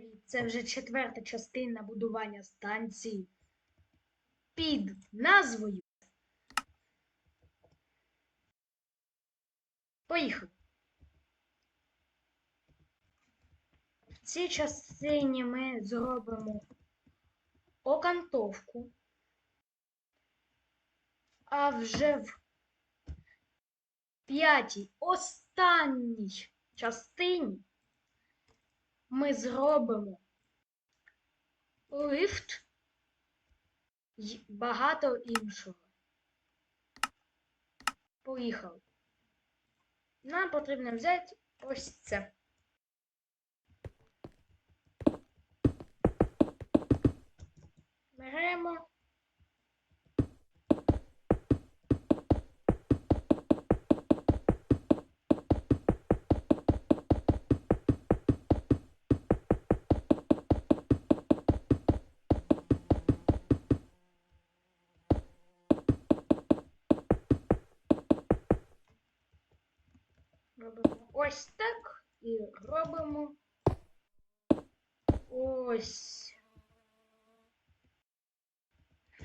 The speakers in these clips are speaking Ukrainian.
Привіт! Це вже четверта частина будування станції під назвою. Поїхали. В цій частині ми зробимо окантовку, а вже в п'ятій останній частині ми зробимо лифт і багато іншого. Поїхали. Нам потрібно взяти ось це. Беремо. Робимо ось так і робимо ось.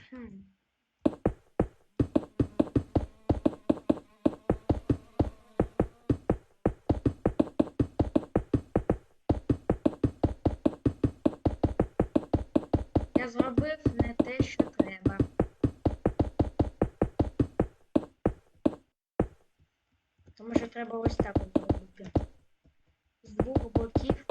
Хм. Я зробив треба ось так робити. З двох боків.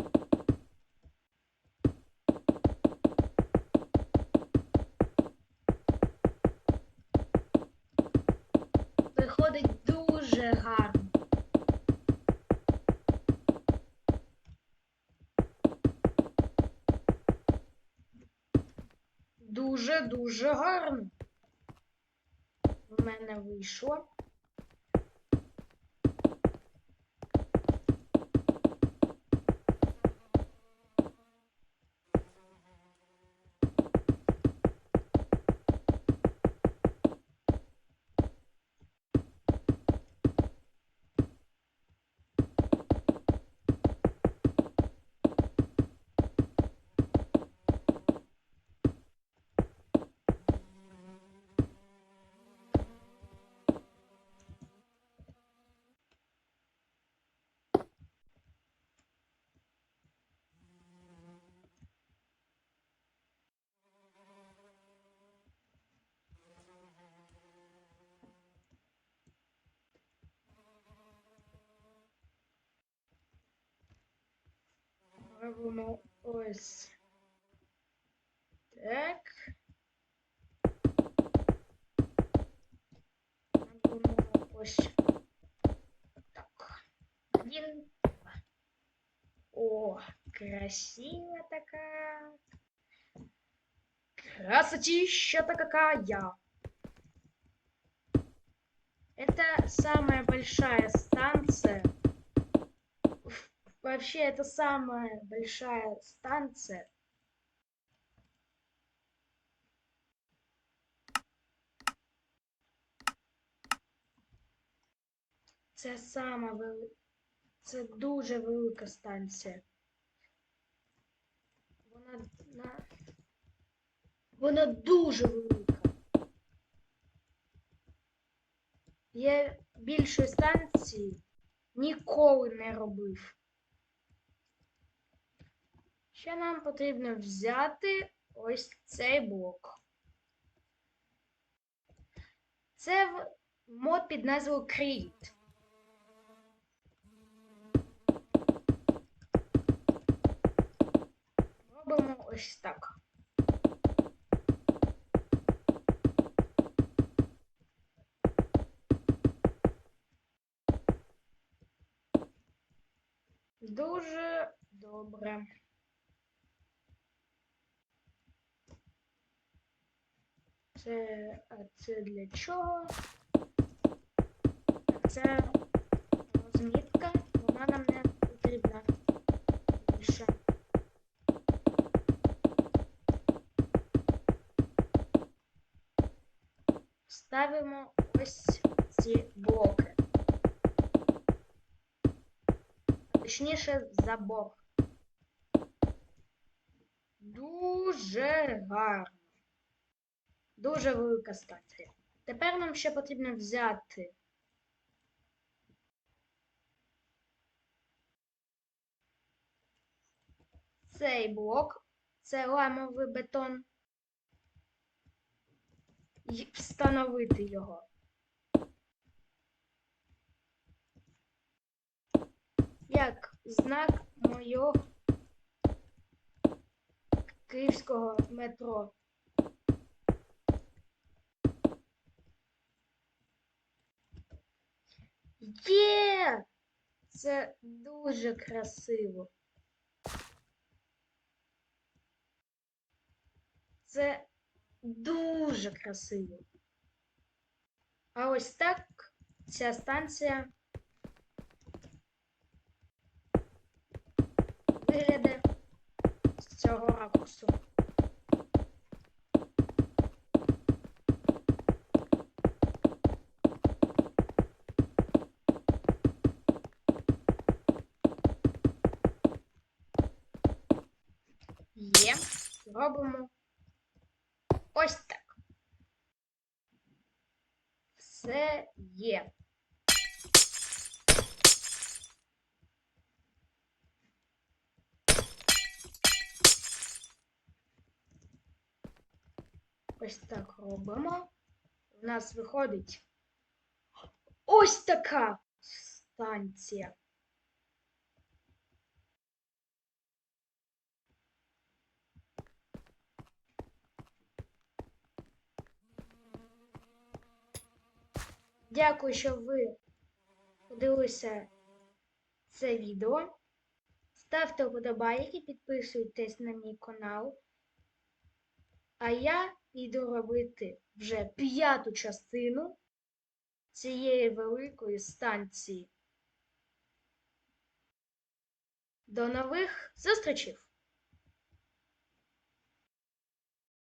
Виходить дуже гарно. Дуже-дуже гарно. У мене вийшло. Робимо ось так. Робимо так. Один, два. О, красивая такая. Красотища-то какая. Это самая большая станция Вообще, это самая большая станция. Це сама вели... Це дуже велика станція. Вона на... Вона дуже велика. Я більшої станції ніколи не робив. Ще нам потрібно взяти ось цей блок. Це мод під назвою Create. Робимо ось так. Дуже добре. Це, а це для чого? Це розмітка, вона нам не потрібна більше. Ставимо ось ці блоки. Точніше, забор. Дуже гарно. Дуже велика станція. Тепер нам ще потрібно взяти цей блок, це ламовий бетон, і встановити його. Як знак моєго київського метро. Є! Це дуже красиво. Це дуже красиво. А ось так ця станція виглядає з цього ракурсу. Робимо ось так. Все є. Ось так робимо. У нас виходить ось така станція. Дякую, що ви подивилися це відео. Ставте вподобайки, підписуйтесь на мій канал. А я йду робити вже п'яту частину цієї великої станції. До нових зустрічей!